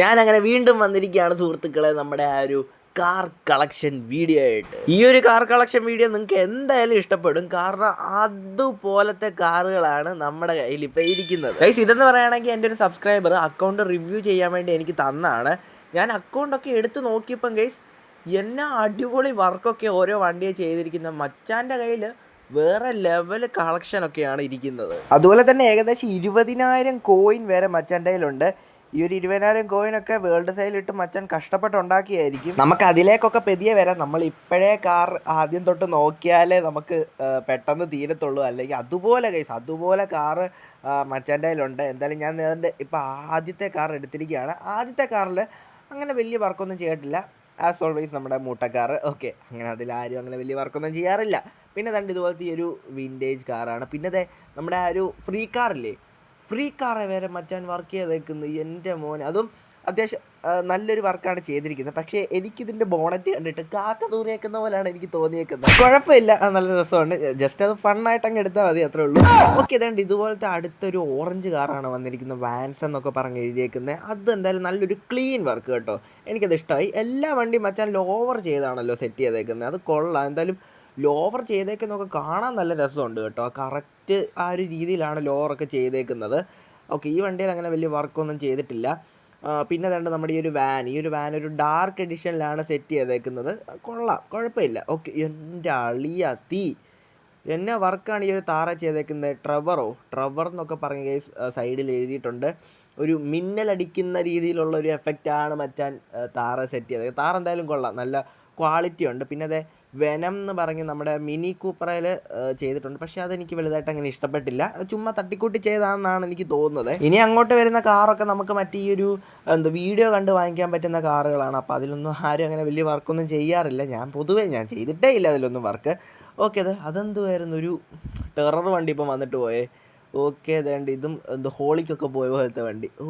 ഞാൻ അങ്ങനെ വീണ്ടും വന്നിരിക്കുകയാണ് സുഹൃത്തുക്കളെ നമ്മുടെ ആ ഒരു കാർ കളക്ഷൻ വീഡിയോ ആയിട്ട്. ഈ ഒരു കാർ കളക്ഷൻ വീഡിയോ നിങ്ങൾക്ക് എന്തായാലും ഇഷ്ടപ്പെടും. കാരണം അതുപോലത്തെ കാറുകളാണ് നമ്മുടെ കയ്യിൽ ഇപ്പോൾ ഇരിക്കുന്നത്. ഗൈസ് ഇതെന്ന് പറയുകയാണെങ്കിൽ എന്റെ ഒരു സബ്സ്ക്രൈബർ അക്കൗണ്ട് റിവ്യൂ ചെയ്യാൻ വേണ്ടി എനിക്ക് തന്നാണ്. ഞാൻ അക്കൗണ്ടൊക്കെ എടുത്ത് നോക്കിയപ്പം ഗൈസ് എന്നാ അടിപൊളി വർക്കൊക്കെ ഓരോ വണ്ടിയെ ചെയ്തിരിക്കുന്ന മച്ചാന്റെ കയ്യിൽ വേറെ ലെവൽ കളക്ഷൻ ഒക്കെയാണ് ഇരിക്കുന്നത്. അതുപോലെ തന്നെ ഏകദേശം ഇരുപതിനായിരം കോയിൻ വരെ മച്ചാന്റെ കയ്യിലുണ്ട്. ഈ ഒരു ഇരുപതിനായിരം കോയിനൊക്കെ വേൾഡ് സൈലിട്ട് മച്ചാൻ കഷ്ടപ്പെട്ടുണ്ടാക്കിയായിരിക്കും. നമുക്ക് അതിലേക്കൊക്കെ പെതിയെ വരാം. നമ്മൾ ഇപ്പോഴേ കാർ ആദ്യം തൊട്ട് നോക്കിയാലേ നമുക്ക് പെട്ടെന്ന് തീരത്തുള്ളൂ. അല്ലെങ്കിൽ അതുപോലെ കൈസ് അതുപോലെ കാറ് മച്ചന്റെ കയ്യിലുണ്ട്. എന്തായാലും ഞാൻ അതിന്റെ ഇപ്പോൾ ആദ്യത്തെ കാർ എടുത്തിരിക്കുകയാണ്. ആദ്യത്തെ കാറിൽ അങ്ങനെ വലിയ വർക്കൊന്നും ചെയ്തിട്ടില്ല. ആസ് ഓൾവേസ് നമ്മുടെ മൂട്ടക്കാർ. ഓക്കെ അങ്ങനെ അതിൽ ആരും അങ്ങനെ വലിയ വർക്കൊന്നും ചെയ്യാറില്ല. പിന്നെ രണ്ട് ഇതുപോലത്തെ ഈ ഒരു വിന്റേജ് കാറാണ് പിന്നെ നമ്മുടെ ആ ഒരു ഫ്രീ കാറില്ലേ ഫ്രീ കാറെ വരെ മച്ചാൻ വർക്ക് ചെയ്തേക്കുന്നത് എന്റെ മോൻ അതും അത്യാവശ്യം നല്ലൊരു വർക്കാണ് ചെയ്തിരിക്കുന്നത്. പക്ഷേ എനിക്കിതിന്റെ ബോണറ്റ് കണ്ടിട്ട് കാക്ക ദൂറിയേക്കുന്ന പോലെയാണ് എനിക്ക് തോന്നിയേക്കുന്നത്. കുഴപ്പമില്ല. നല്ല രസമുണ്ട് ജസ്റ്റ് അത് ഫണ്ണായിട്ട് അങ്ങ് എടുത്താൽ മതി അത്രേ ഉള്ളൂ. ഓക്കെ ഇതുണ്ട് ഇതുപോലത്തെ അടുത്തൊരു ഓറഞ്ച് കാറാണ് വന്നിരിക്കുന്നത്. വാൻസ് എന്നൊക്കെ പറഞ്ഞ് എഴുതിയേക്കുന്നത് അത് എന്തായാലും നല്ലൊരു ക്ലീൻ വർക്ക് കേട്ടോ. എനിക്കത് ഇഷ്ടമായി. എല്ലാ വണ്ടിയും മച്ചാൻ ലോവർ ചെയ്താണല്ലോ സെറ്റ് ചെയ്തേക്കുന്നത് അത് കൊള്ളാം. എന്തായാലും ലോവർ ചെയ്തേക്കുന്നതൊക്കെ കാണാൻ നല്ല രസമുണ്ട് കേട്ടോ. കറക്റ്റ് ആ ഒരു രീതിയിലാണ് ലോവറൊക്കെ ചെയ്തേക്കുന്നത്. ഓക്കെ ഈ വണ്ടിയിൽ അങ്ങനെ വലിയ വർക്കൊന്നും ചെയ്തിട്ടില്ല. പിന്നെ തന്നെ നമ്മുടെ ഈ ഒരു വാൻ ഈ ഒരു വാൻ ഒരു ഡാർക്ക് എഡിഷനിലാണ് സെറ്റ് ചെയ്തേക്കുന്നത്. കൊള്ളാം കുഴപ്പമില്ല. ഓക്കെ എന്റെ അളിയ തീ എന്നെ വർക്കാണ് ഈ ഒരു താറ ചെയ്തേക്കുന്നത്? ട്രവറോ ട്രവർ എന്നൊക്കെ പറഞ്ഞ സൈഡിൽ എഴുതിയിട്ടുണ്ട്. ഒരു മിന്നലടിക്കുന്ന രീതിയിലുള്ള ഒരു എഫക്റ്റാണ് മച്ചാൻ താറ സെറ്റ് ചെയ്തത് താറ എന്തായാലും കൊള്ളാം. നല്ല ക്വാളിറ്റി ഉണ്ട്. പിന്നെ അതെ വെനം എന്ന് പറഞ്ഞ് നമ്മുടെ മിനി കൂപ്പറയിൽ ചെയ്തിട്ടുണ്ട്. പക്ഷേ അതെനിക്ക് വലുതായിട്ട് അങ്ങനെ ഇഷ്ടപ്പെട്ടില്ല. ചുമ്മാ തട്ടിക്കൂട്ടി ചെയ്താണെന്നാണ് എനിക്ക് തോന്നുന്നത്. ഇനി അങ്ങോട്ട് വരുന്ന കാറൊക്കെ നമുക്ക് മറ്റേ ഈ ഒരു എന്താ വീഡിയോ കണ്ട് വാങ്ങിക്കാൻ പറ്റുന്ന കാറുകളാണ്. അപ്പോൾ അതിലൊന്നും ആരും അങ്ങനെ വലിയ വർക്കൊന്നും ചെയ്യാറില്ല. ഞാൻ പൊതുവേ ഞാൻ ചെയ്തിട്ടേ ഇല്ല അതിലൊന്നും വർക്ക്. ഓക്കെ അത് അതെന്തുമായിരുന്നു ഒരു ടെറർ വണ്ടി ഇപ്പം വന്നിട്ട് പോയേ. ഓക്കെ അതേണ്ട ഇതും എന്ത് ഹോളിക്കൊക്കെ പോയ പോലത്തെ വണ്ടി. ഓ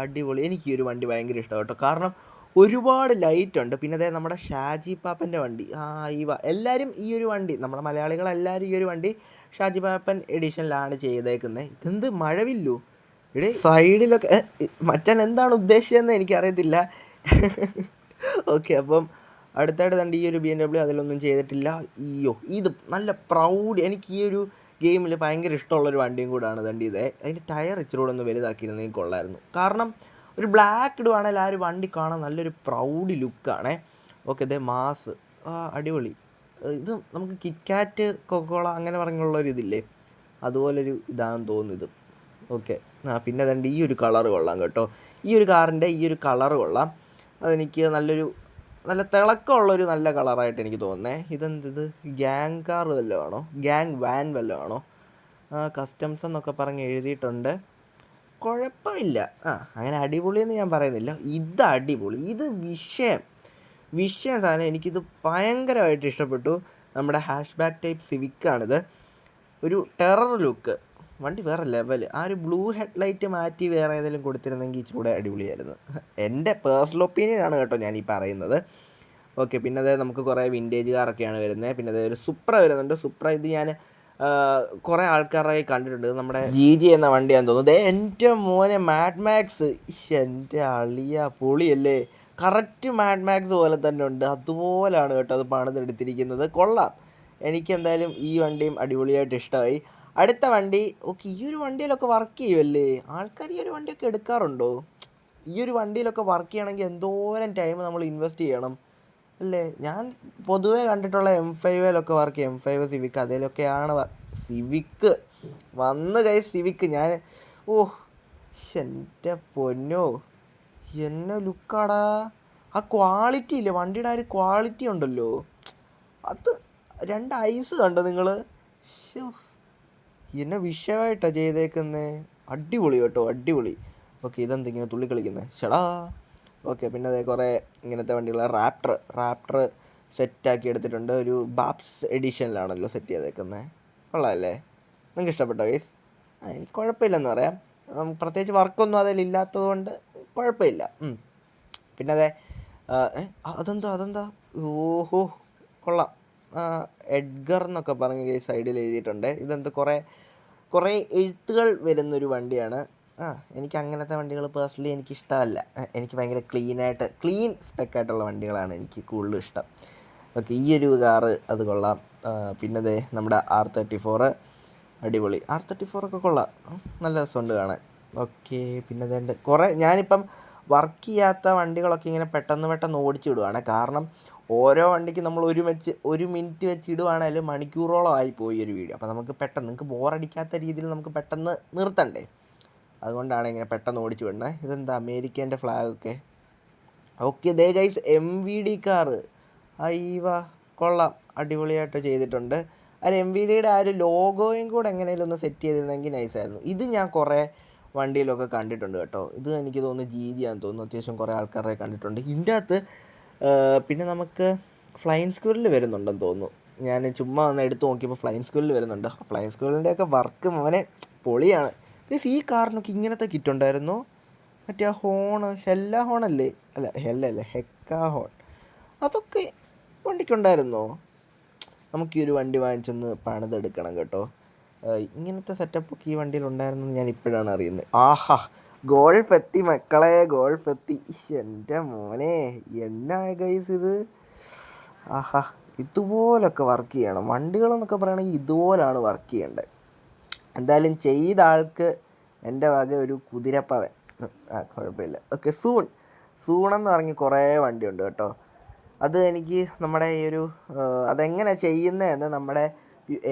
അടിപൊളി. എനിക്ക് ഈ ഒരു വണ്ടി ഭയങ്കര ഇഷ്ടം കേട്ടോ. കാരണം ഒരുപാട് ലൈറ്റ് ഉണ്ട്. പിന്നെ അതായത് നമ്മുടെ ഷാജി പാപ്പന്റെ വണ്ടി. ആ ഈ വ എല്ലാവരും ഈ ഒരു വണ്ടി നമ്മുടെ മലയാളികൾ മലയാളികളെല്ലാവരും ഈ ഒരു വണ്ടി ഷാജി പാപ്പൻ എഡിഷനിലാണ് ചെയ്തേക്കുന്നത് ഇതെന്ത് മഴവില്ലു? ഇവിടെ സൈഡിലൊക്കെ മച്ചാൻ എന്താണ് ഉദ്ദേശിച്ചതെന്ന് എനിക്കറിയത്തില്ല. ഓക്കെ അപ്പം അടുത്തായിട്ട് കണ്ട് ഈ ഒരു ബി എം ഡബ്ല്യു അതിലൊന്നും ചെയ്തിട്ടില്ല. അയ്യോ ഇത് നല്ല പ്രൗഡ് എനിക്ക് ഈ ഒരു ഗെയിമിൽ ഭയങ്കര ഇഷ്ടമുള്ളൊരു വണ്ടിയും കൂടാണ് തണ്ടി ഇതേ അതിന്റെ ടയർ ഇച്ചിരി കൂടെ ഒന്ന് വലുതാക്കിയിരുന്നെങ്കിൽ കൊള്ളായിരുന്നു. കാരണം ഒരു ബ്ലാക്ക് ഇടുവാണെങ്കിൽ ആ ഒരു വണ്ടി കാണാൻ നല്ലൊരു പ്രൗഡ് ലുക്കാണ് ഓക്കെ ദേ മാസ്. അടിപൊളി. ഇത് നമുക്ക് കിറ്റ്കാറ്റ് കൊക്കോള അങ്ങനെ പറഞ്ഞുള്ള ഒരു ഇതില്ലേ? അതുപോലൊരു ഇതാണെന്ന് തോന്നുന്നു ഇത്. ഓക്കെ ആ പിന്നെ അതുകൊണ്ട് ഈ ഒരു കളർ കൊള്ളാം കേട്ടോ. ഈ ഒരു കാറിന്റെ ഈ ഒരു കളർ കൊള്ളാം. അതെനിക്ക് നല്ലൊരു നല്ല തിളക്കമുള്ളൊരു നല്ല കളറായിട്ട് എനിക്ക് തോന്നുന്നേ. ഇതെന്ത് ഇത് ഗ്യാങ് കാർ വല്ലതും ആണോ? ഗ്യാങ് വാൻ വല്ലതും ആണോ? കസ്റ്റംസ് എന്നൊക്കെ പറഞ്ഞ് എഴുതിയിട്ടുണ്ട്. കുഴപ്പമില്ല. ആ അങ്ങനെ അടിപൊളിയെന്ന് ഞാൻ പറയുന്നില്ല. ഇത് അടിപൊളി. ഇത് വിഷയം. വിഷയം സാധനം എനിക്കിത് ഭയങ്കരമായിട്ട് ഇഷ്ടപ്പെട്ടു. നമ്മുടെ ഹാഷ് ബാക്ക് ടൈപ്പ് സിവിക്കാണിത്. ഒരു ടെറർ ലുക്ക്. വണ്ടി വേറെ ലെവൽ ആ ഒരു ബ്ലൂ ഹെഡ് ലൈറ്റ് മാറ്റി വേറെ ഏതെങ്കിലും കൊടുത്തിരുന്നെങ്കിൽ ഇച്ചിരി കൂടെ അടിപൊളിയായിരുന്നു. എന്റെ പേഴ്സണൽ ഒപ്പീനിയൻ ആണ് കേട്ടോ ഞാൻ ഈ പറയുന്നത്. ഓക്കെ പിന്നെ അതായത് നമുക്ക് കുറേ വിന്റേജ് കാറൊക്കെയാണ് വരുന്നത്. പിന്നെ അതായത് ഒരു സുപ്ര വരുന്നുണ്ട്. സുപ്ര ഇത് ഞാൻ കുറേ ആൾക്കാരായി കണ്ടിട്ടുണ്ട്. നമ്മുടെ ജി ജി എന്ന വണ്ടിയാന്ന് തോന്നുന്നു. ദേ എന്റെ മോനെ മാഡ് മാക്സ് എന്റെ അളിയ പൊളിയല്ലേ. കറക്റ്റ് മാഡ് മാക്സ് പോലെ തന്നെ ഉണ്ട്. അതുപോലാണ് കേട്ടോ അത് പണിതെടുത്തിരിക്കുന്നത്. കൊള്ളാം. എനിക്ക് എന്തായാലും ഈ വണ്ടിയും അടിപൊളിയായിട്ട് ഇഷ്ടമായി. അടുത്ത വണ്ടി ഓക്കെ ഈ ഒരു വണ്ടിയിലൊക്കെ വർക്ക് ചെയ്യുമല്ലേ ആൾക്കാർ ഈ ഒരു വണ്ടിയൊക്കെ എടുക്കാറുണ്ടോ? ഈ ഒരു വണ്ടിയിലൊക്കെ വർക്ക് ചെയ്യണമെങ്കിൽ എന്തോരം ടൈം നമ്മൾ ഇൻവെസ്റ്റ് ചെയ്യണം. അല്ലേ? ഞാൻ പൊതുവേ കണ്ടിട്ടുള്ള എം ഫൈവിലൊക്കെ വർക്ക് എം ഫൈവ് സിവിക്ക് അതിലൊക്കെയാണ് സിവിക്ക് വന്ന് കൈ സിവിക്ക് ഞാൻ ഓ എന്റെ പൊന്നോ. എന്നെ ലുക്കാടാ. ആ ക്വാളിറ്റി ഇല്ലേ? വണ്ടിയുടെ ഒരു ക്വാളിറ്റി ഉണ്ടല്ലോ. അത് രണ്ട് ഐസ് കണ്ടോ നിങ്ങൾ എന്നെ വിഷയമായിട്ടാണ് ചെയ്തേക്കുന്നത് അടിപൊളി കേട്ടോ അടിപൊളി. ഓക്കെ ഇതെന്തെങ്കിലും ഇങ്ങനെ തുള്ളി കളിക്കുന്നത് ഷടാ. ഓക്കെ പിന്നെ അതേ കുറേ ഇങ്ങനത്തെ വണ്ടികൾ റാപ്റ്റർ റാപ്റ്റർ സെറ്റാക്കി എടുത്തിട്ടുണ്ട്. ഒരു ബാപ്സ് എഡിഷനിലാണല്ലോ സെറ്റ് ചെയ്തേക്കുന്നത് കൊള്ളാമല്ലേ നിങ്ങൾക്ക് ഇഷ്ടപ്പെട്ടോ ഗൈസ് എനിക്ക് കുഴപ്പമില്ലെന്ന് പറയാം. പ്രത്യേകിച്ച് വർക്കൊന്നും അതിൽ ഇല്ലാത്തത് കൊണ്ട് കുഴപ്പമില്ല പിന്നെ അതെ അതെന്താ അതെന്താ? ഓഹോ കൊള്ളാം. എഡ്ഗർ എന്നൊക്കെ പറഞ്ഞ് സൈഡിൽ എഴുതിയിട്ടുണ്ട്. ഇതെന്ത് കുറേ കുറേ എഴുത്തുകൾ വരുന്നൊരു വണ്ടിയാണ്. ആ എനിക്ക് അങ്ങനത്തെ വണ്ടികൾ പേഴ്സണലി എനിക്ക് ഇഷ്ടമല്ല എനിക്ക് ഭയങ്കര ക്ലീനായിട്ട് ക്ലീൻ സ്പെക്കായിട്ടുള്ള വണ്ടികളാണ് എനിക്ക് കൂടുതലും ഇഷ്ടം. ഓക്കെ ഈ ഒരു കാറ് അത് കൊള്ളാം. പിന്നെ ദേ നമ്മുടെ ആർ തേർട്ടി ഫോറ് അടിപൊളി. ആർ തേർട്ടി ഫോറൊക്കെ കൊള്ളാം. നല്ല രസമുണ്ട് കാണാൻ. ഓക്കെ പിന്നെ ഉണ്ട്. കുറേ ഞാനിപ്പം വർക്ക് ചെയ്യാത്ത വണ്ടികളൊക്കെ ഇങ്ങനെ പെട്ടെന്ന് പെട്ടെന്ന് ഓടിച്ചു വിടുവാണ്. കാരണം ഓരോ വണ്ടിക്ക് നമ്മൾ ഒരു വെച്ച് ഒരു മിനിറ്റ് വെച്ച് ഇടുവാണെങ്കിലും മണിക്കൂറോളം ആയി പോയി ഒരു വീഡിയോ. അപ്പോൾ നമുക്ക് പെട്ടെന്ന് നിങ്ങൾക്ക് ബോറടിക്കാത്ത രീതിയിൽ നമുക്ക് പെട്ടെന്ന് നിർത്തണ്ടേ? അതുകൊണ്ടാണ് ഇങ്ങനെ പെട്ടെന്ന് ഓടിച്ചു വിടുന്നത്. ഇതെന്താ അമേരിക്കേന്റെ ഫ്ലാഗൊക്കെ ഓക്കെ ദേ guys M V D car അയ്യവ കൊള്ളാം. അടിപൊളിയായിട്ട് ചെയ്തിട്ടുണ്ട്. അത് എം വി ഡിയുടെ ആ ഒരു ലോഗോയും കൂടെ എങ്ങനെയും ഒന്ന് സെറ്റ് ചെയ്തിരുന്നെങ്കിൽ നൈസായിരുന്നു ഇത് ഞാൻ കുറേ വണ്ടിയിലൊക്കെ കണ്ടിട്ടുണ്ട് കേട്ടോ. ഇത് എനിക്ക് തോന്നുന്നു ജി ജി ആണെന്ന് തോന്നുന്നു. അത്യാവശ്യം കുറേ ആൾക്കാരെ കണ്ടിട്ടുണ്ട്. ഇതിന്റെ അകത്ത് പിന്നെ നമുക്ക് ഫ്ലൈൻ സ്കൂളിൽ വരുന്നുണ്ടെന്ന് തോന്നുന്നു. ഞാൻ ചുമ്മാ ഒന്ന് എടുത്ത് നോക്കിയപ്പോൾ ഫ്ലൈൻ സ്കൂളിൽ വരുന്നുണ്ട്. ഫ്ലൈൻ സ്കൂളിന്റെയൊക്കെ വർക്ക് മോനെ പൊളിയാണ്. ഈ കാറിനൊക്കെ ഇങ്ങനത്തെ കിറ്റ് ഉണ്ടായിരുന്നോ. മറ്റേ ആ ഹോണ് ഹെല്ല ഹോണല്ലേ അല്ല? ഹെല്ല അല്ല ഹെക്ക ഹോൺ അതൊക്കെ വണ്ടിക്കുണ്ടായിരുന്നോ? നമുക്ക് ഈ ഒരു വണ്ടി വാങ്ങിച്ചൊന്ന് പണിതെടുക്കണം കേട്ടോ. ഇങ്ങനത്തെ സെറ്റപ്പൊക്കെ ഈ വണ്ടിയിൽ ഉണ്ടായിരുന്നെന്ന് ഞാൻ ഇപ്പോഴാണ് അറിയുന്നത്. ആഹാ ഗോൾഫ് എത്തി മക്കളെ ഗോൾഫ് എത്തി. എന്റെ മോനെ എന്നാ ഗൈസ് ഇത്? ആഹാ ഇതുപോലൊക്കെ വർക്ക് ചെയ്യണം. വണ്ടികളെന്നൊക്കെ പറയുകയാണെങ്കിൽ ഇതുപോലാണ് വർക്ക് ചെയ്യേണ്ടത് എന്തായാലും ചെയ്ത ആൾക്ക് എന്റെ വക ഒരു കുതിരപ്പവൻ. ആ കുഴപ്പമില്ല. Okay soon. എന്ന് പറഞ്ഞ് കുറേ വണ്ടിയുണ്ട് കേട്ടോ. അത് എനിക്ക് നമ്മുടെ ഈ ഒരു അതെങ്ങനെ ചെയ്യുന്നതെന്ന് നമ്മുടെ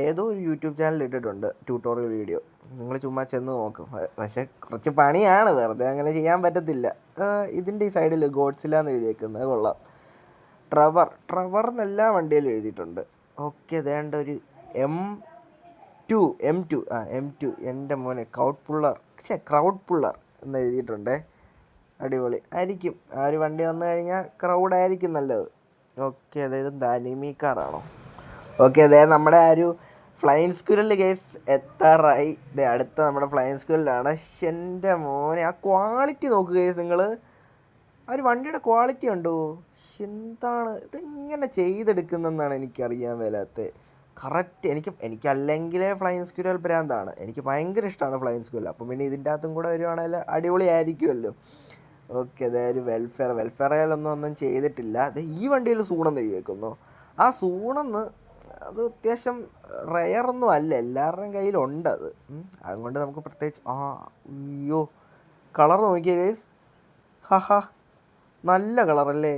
ഏതോ ഒരു യൂട്യൂബ് ചാനൽ ഇട്ടിട്ടുണ്ട് ട്യൂട്ടോറിയൽ വീഡിയോ. നിങ്ങൾ ചുമ്മാ ചെന്ന് നോക്കും. പക്ഷെ കുറച്ച് പണിയാണ്. വെറുതെ അങ്ങനെ ചെയ്യാൻ പറ്റത്തില്ല. ഇതിന്റെ ഈ സൈഡിൽ ഗോഡ്സില്ല എന്ന് എഴുതിയേക്കുന്നത് കൊള്ളാം. ട്രവർ. ട്രവർ എന്നെല്ലാ വണ്ടിയിലും എഴുതിയിട്ടുണ്ട്. ഓക്കെ വേണ്ട ഒരു എം ടു എം ടു ആ എം ടു എന്റെ മോനെ ക്രൗഡ് പുള്ളർ പക്ഷേ ക്രൗഡ് പുള്ളർ എന്ന് എഴുതിയിട്ടുണ്ട്. അടിപൊളി. ആയിരിക്കും. ആ ഒരു വണ്ടി വന്നു കഴിഞ്ഞാൽ ക്രൗഡ് ആയിരിക്കും നല്ലത്. ഓക്കെ അതായത് ദാനിമി കാറാണോ ഓക്കെ അതെ നമ്മുടെ ആ ഒരു ഫ്ലൈൻ സ്കൂലിൽ കേസ് എത്താറായി. ദേ അടുത്ത നമ്മുടെ ഫ്ലൈൻ സ്കൂലിലാണ് എന്റെ മോനെ ആ ക്വാളിറ്റി നോക്കുക കേസ് നിങ്ങൾ ആ ഒരു വണ്ടിയുടെ ക്വാളിറ്റി ഉണ്ടോ എന്താണ്? ഇതെങ്ങനെ ചെയ്തെടുക്കുന്നെന്നാണ് എനിക്കറിയാൻ മേലാത്തത് കറക്റ്റ് എനിക്ക് എനിക്കല്ലെങ്കിലേ ഫ്ലൈൻ സ്ക്വിരൽ ഭ്രാന്താണ് എനിക്ക് ഭയങ്കര ഇഷ്ടമാണ് ഫ്ലൈൻ സ്ക്വിരൽ അപ്പം പിന്നെ ഇതിന്റെ അകത്തും കൂടെ വരുവാണെങ്കിൽ അടിപൊളിയായിരിക്കുമല്ലോ. ഓക്കെ അതായത് ഒരു വെൽഫെയർ വെൽഫെയറിലൊന്നും ഒന്നും ചെയ്തിട്ടില്ല. അത് ഈ വണ്ടിയിൽ സൂണെന്ന് എഴുതിയേക്കുന്നു ആ സൂണെന്ന് അത് അത്യാവശ്യം റെയറൊന്നും അല്ല. എല്ലാവരുടെയും കയ്യിലുണ്ട് അത്. അതുകൊണ്ട് നമുക്ക് പ്രത്യേകിച്ച് ആ അയ്യോ കളർ നോക്കിയ ഗൈസ് ഹഹ നല്ല കളറല്ലേ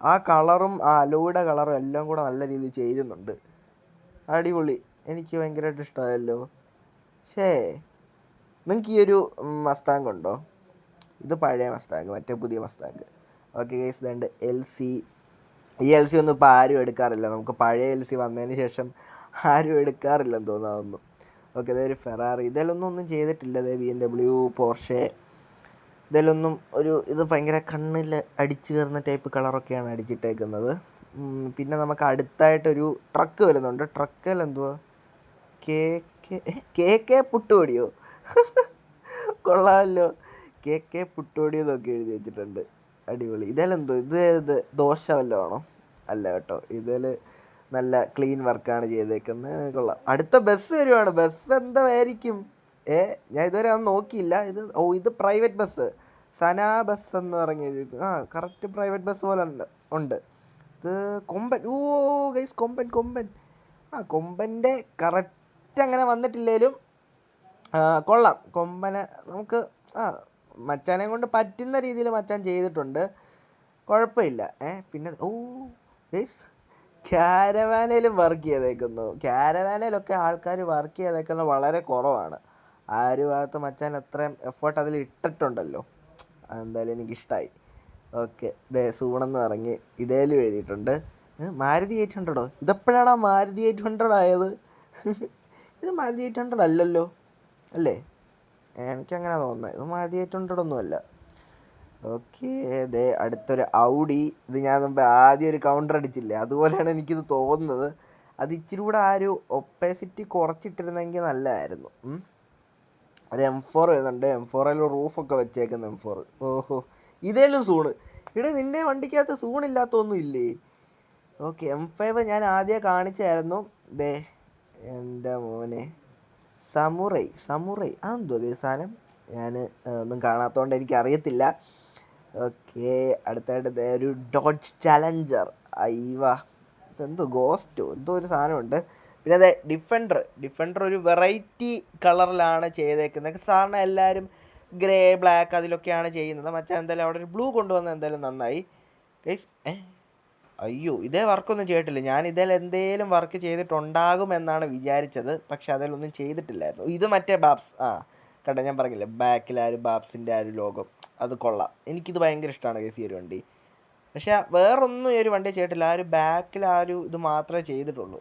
ആ കളറും ആ അലോയുടെ കളറും എല്ലാം കൂടെ നല്ല രീതിയിൽ ചേരുന്നുണ്ട്. അടിപൊളി. എനിക്ക് ഭയങ്കരമായിട്ട് ഇഷ്ടമായല്ലോ ഷേ നിങ്ങൾക്ക് ഈ ഒരു മസ്താങ്ക് ഉണ്ടോ? ഇത് പഴയ മസ്താങ്ക് മറ്റേ പുതിയ മസ്താങ്ക് ഓക്കെ കേസ് ഇതുണ്ട് എൽ സി ഈ എൽ സി ഒന്നും ഇപ്പോൾ ആരും എടുക്കാറില്ല. നമുക്ക് പഴയ എൽ സി വന്നതിന് ശേഷം ആരും എടുക്കാറില്ലെന്ന് തോന്നാവുന്നു. ഓക്കെ ഇതൊരു ഫെറാറി. ഇതിലൊന്നും ഒന്നും ചെയ്തിട്ടില്ല. അതായത് ബി എം ഡബ്ല്യു പോർഷെ. ഇതിലൊന്നും ഒരു ഇത് ഭയങ്കര കണ്ണിൽ അടിച്ചു കയറുന്ന ടൈപ്പ് കളറൊക്കെയാണ് അടിച്ചിട്ടേക്കുന്നത്. പിന്നെ നമുക്ക് അടുത്തായിട്ടൊരു ട്രക്ക് വരുന്നുണ്ട്. ട്രക്കിൽ എന്തുവാ? K K K K പുട്ടുപൊടിയോ? കൊള്ളാമല്ലോ. കെ കെ പുട്ടുപൊടിയോ എന്നൊക്കെ എഴുതി വെച്ചിട്ടുണ്ട്. അടിപൊളി. ഇതിലെന്തോ ഇത് ഇത് ദോശ വല്ലതും ആണോ? അല്ല കേട്ടോ. ഇതിൽ നല്ല ക്ലീൻ വർക്കാണ് ചെയ്തേക്കുന്നത്. കൊള്ളാം. അടുത്ത ബസ് വരുവാണ്. ബസ് എന്തായിരിക്കും? ഏ ഞാൻ ഇതുവരെ അത് നോക്കിയില്ല. ഇത് ഓ ഇത് പ്രൈവറ്റ് ബസ് സനാ ബസ് എന്ന് പറഞ്ഞു എഴുതി ആ കറക്റ്റ് പ്രൈവറ്റ് ബസ് പോലെ ഉണ്ട്. ഉണ്ട്. ഇത് കൊമ്പൻ. ഓ ഗൈസ് കൊമ്പൻ കൊമ്പൻ. ആ കൊമ്പന്റെ കറക്റ്റ് അങ്ങനെ വന്നിട്ടില്ലേലും കൊള്ളാം. കൊമ്പനെ നമുക്ക് ആ മച്ചാനെ കൊണ്ട് പറ്റുന്ന രീതിയിൽ മച്ചാൻ ചെയ്തിട്ടുണ്ട്. കുഴപ്പമില്ല. ഏ പിന്നെ ഓ ഗൈസ് ക്യാരവാനയിലും വർക്ക് ചെയ്തേക്കുന്നു. ക്യാരവാനയിലൊക്കെ ആൾക്കാർ വർക്ക് ചെയ്തേക്കുന്നത് വളരെ കുറവാണ്. ആ ഒരു ഭാഗത്ത് മച്ചാൻ അത്രയും എഫേർട്ട് അതിൽ ഇട്ടിട്ടുണ്ടല്ലോ. അതെന്തായാലും എനിക്കിഷ്ടമായി ഓക്കെ. ദേ സൂണെന്ന് പറഞ്ഞ് ഇതേലും എഴുതിയിട്ടുണ്ട്. മാരുതി എയ്റ്റ് ഹൺഡ്രഡോ ഇതെപ്പോഴാണ് മാരുതി എയ്റ്റ് ഹൺഡ്രഡ് ആയത്? ഇത് മാരുതി എയ്റ്റ് ഹൺഡ്രഡ് അല്ലല്ലോ അല്ലേ? എനിക്കങ്ങനെ തോന്നുന്നത് ഇത് മാരുതി എയ്റ്റ് ഹൺഡ്രഡ് ഒന്നും അല്ല. ഓക്കെ ദേ അടുത്തൊരു ഔഡി ഇത് ഞാൻ മുമ്പ് ആദ്യം ഒരു കൗണ്ടർ അടിച്ചില്ലേ? അതുപോലെയാണ് എനിക്കിത് തോന്നുന്നത്. അത് ഇച്ചിരി കൂടെ ആ ഒരു ഒപ്പേസിറ്റി കുറച്ചിട്ടിരുന്നെങ്കിൽ നല്ലതായിരുന്നു അത് എം ഫോർ വരുന്നുണ്ട്. എം ഫോറിൽ റൂഫൊക്കെ വെച്ചേക്കുന്നു എം ഫോർ ഓഹോ. ഇതേലും സൂണ്. ഇവിടെ നിന്റെ വണ്ടിക്കകത്ത് സൂണില്ലാത്തൊന്നും ഇല്ലേ? ഓക്കെ എം ഫൈവ് ഞാൻ ആദ്യം കാണിച്ചായിരുന്നു. ദേ എന്റെ മോനെ. സമുറൈ സമുറൈ. അതെന്തോ സാധനം? ഞാൻ ഒന്നും കാണാത്തതുകൊണ്ട് എനിക്കറിയത്തില്ല. ഓക്കെ അടുത്തായിട്ട് ഒരു ഡോഡ്ജ് ചലഞ്ചർ അയ്യവാ. ഇതെന്തോ ഗോസ്റ്റോ എന്തോ ഒരു സാധനമുണ്ട്. പിന്നെ അതെ ഡിഫൻഡർ ഡിഫൻഡർ ഒരു വെറൈറ്റി കളറിലാണ് ചെയ്തേക്കുന്നത് സാറിന് എല്ലാവരും ഗ്രേ ബ്ലാക്ക് അതിലൊക്കെയാണ് ചെയ്യുന്നത്. മച്ചാൻ എന്തായാലും അവിടെ ഒരു ബ്ലൂ കൊണ്ടുവന്നത് എന്തായാലും നന്നായി. ഗൈസ് അയ്യോ ഇതേ വർക്കൊന്നും ചെയ്തിട്ടില്ല. ഞാൻ ഇതിൽ എന്തേലും വർക്ക് ചെയ്തിട്ടുണ്ടാകും എന്നാണ് വിചാരിച്ചത്. പക്ഷെ അതിലൊന്നും ചെയ്തിട്ടില്ലായിരുന്നു. ഇത് മറ്റേ ബാബ്സ് ആ കണ്ട? ഞാൻ പറഞ്ഞില്ലേ ബാക്കിൽ ആ ഒരു ബാബ്സിന്റെ ആ ഒരു ലോകം. അത് കൊള്ളാം. എനിക്കിത് ഭയങ്കര ഇഷ്ടമാണ് ഗൈസ് ഈ ഒരു വണ്ടി. പക്ഷെ വേറൊന്നും ഈ ഒരു വണ്ടി ചെയ്തിട്ടില്ല. ആ ഒരു ബാക്കിൽ ആ ഒരു ഇത് മാത്രമേ ചെയ്തിട്ടുള്ളൂ.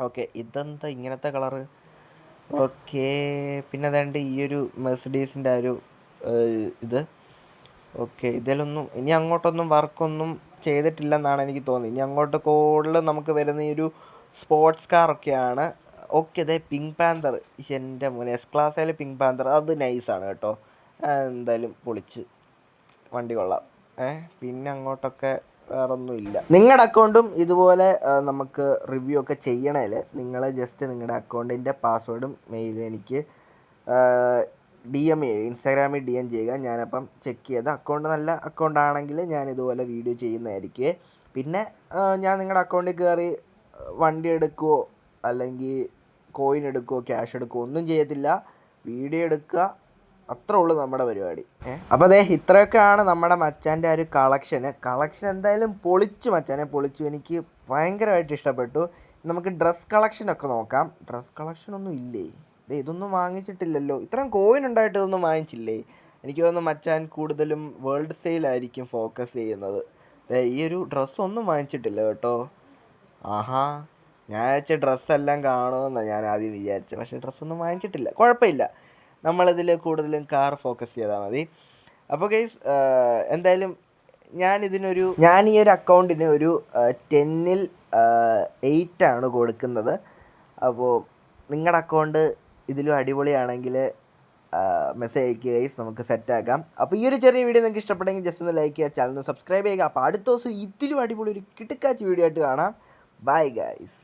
ഓക്കെ ഇതെന്താ ഇങ്ങനത്തെ കളറ് ഓക്കെ. പിന്നെ അതാണ്ട് ഈ ഒരു മെസ്സഡീസിന്റെ ആ ഒരു ഇത്. ഓക്കെ ഇതിലൊന്നും ഇനി അങ്ങോട്ടൊന്നും വർക്കൊന്നും ചെയ്തിട്ടില്ലെന്നാണ് എനിക്ക് തോന്നുന്നത്. ഇനി അങ്ങോട്ട് കൂടുതൽ നമുക്ക് വരുന്ന ഈ ഒരു സ്പോർട്സ് കാറൊക്കെയാണ്. ഓക്കെ അതെ പിങ്ക് പാന്തർ. എന്റെ മോനെ എസ് ക്ലാസ്സിലെ പിങ്ക് പാന്തർ. അത് നൈസാണ് കേട്ടോ. എന്തായാലും പൊളിച്ച്. വണ്ടി കൊള്ളാം. ഏ പിന്നെ അങ്ങോട്ടൊക്കെ വേറൊന്നും ഇല്ല നിങ്ങളുടെ അക്കൗണ്ടും ഇതുപോലെ നമുക്ക് റിവ്യൂ ഒക്കെ ചെയ്യണേൽ നിങ്ങൾ ജസ്റ്റ് നിങ്ങളുടെ അക്കൗണ്ടിന്റെ പാസ്വേഡും മെയിലും എനിക്ക് ഡി എം ചെയ്യുക ഇൻസ്റ്റാഗ്രാമിൽ ഡി എം ചെയ്യുക. ഞാനപ്പം ചെക്ക് ചെയ്ത് അക്കൗണ്ട് നല്ല അക്കൗണ്ട് ആണെങ്കിൽ ഞാൻ ഇതുപോലെ വീഡിയോ ചെയ്യുന്നതായിരിക്കും. പിന്നെ ഞാൻ നിങ്ങളുടെ അക്കൗണ്ടിൽ കയറി വണ്ടി എടുക്കുവോ അല്ലെങ്കിൽ കോയിൻ എടുക്കുവോ ക്യാഷ് എടുക്കുവോ ഒന്നും ചെയ്യത്തില്ല. വീഡിയോ എടുക്കുക അത്രേ ഉള്ളൂ നമ്മുടെ പരിപാടി. അപ്പോൾ അതെ ഇത്രയൊക്കെയാണ് നമ്മുടെ മച്ചാന്റെ ആ ഒരു കളക്ഷന്. കളക്ഷൻ എന്തായാലും പൊളിച്ചു മച്ചാനെ പൊളിച്ചു. എനിക്ക് ഭയങ്കരമായിട്ട് ഇഷ്ടപ്പെട്ടു. നമുക്ക് ഡ്രസ് കളക്ഷനൊക്കെ നോക്കാം. ഡ്രസ് കളക്ഷൻ ഒന്നും ഇല്ലേ? ദേ ഇതൊന്നും വാങ്ങിച്ചിട്ടില്ലല്ലോ. ഇത്രയും കോയിൻ ഉണ്ടായിട്ട് ഇതൊന്നും വാങ്ങിച്ചില്ലേ? എനിക്ക് തോന്നുന്നു മച്ചാൻ കൂടുതലും വേൾഡ് സെയിലായിരിക്കും ഫോക്കസ് ചെയ്യുന്നത്. ഈ ഒരു ഡ്രസ്സ് ഒന്നും വാങ്ങിച്ചിട്ടില്ല കേട്ടോ. ആഹാ ഞാൻ വെച്ച ഡ്രസ്സെല്ലാം കാണുമെന്നാണ് ഞാൻ ആദ്യം വിചാരിച്ചത് പക്ഷേ ഡ്രസ്സൊന്നും വാങ്ങിച്ചിട്ടില്ല. കുഴപ്പമില്ല. നമ്മളിതിൽ കൂടുതലും കാർ ഫോക്കസ് ചെയ്താൽ മതി. അപ്പോൾ ഗൈസ് എന്തായാലും ഞാൻ ഇതിനൊരു ഞാൻ ഈ ഒരു അക്കൗണ്ടിന് ഒരു ടെന്നിൽ എയ്റ്റ് ആണ് കൊടുക്കുന്നത്. അപ്പോൾ നിങ്ങളുടെ അക്കൗണ്ട് ഇതിലും അടിപൊളിയാണെങ്കിൽ മെസ്സേജ് അയക്കുക ഗൈസ് നമുക്ക് സെറ്റാക്കാം അപ്പോൾ ഈ ഒരു ചെറിയ വീഡിയോ നിങ്ങൾക്ക് ഇഷ്ടപ്പെട്ടെങ്കിൽ ജസ്റ്റ് ഒന്ന് ലൈക്ക് ചെയ്യുക ചാനൽ സബ്സ്ക്രൈബ് ചെയ്യുക. അപ്പോൾ അടുത്ത ദിവസം ഇതിലും അടിപൊളി ഒരു കിട്ടുക്കാച്ച് വീഡിയോ ആയിട്ട് കാണാം. Bye guys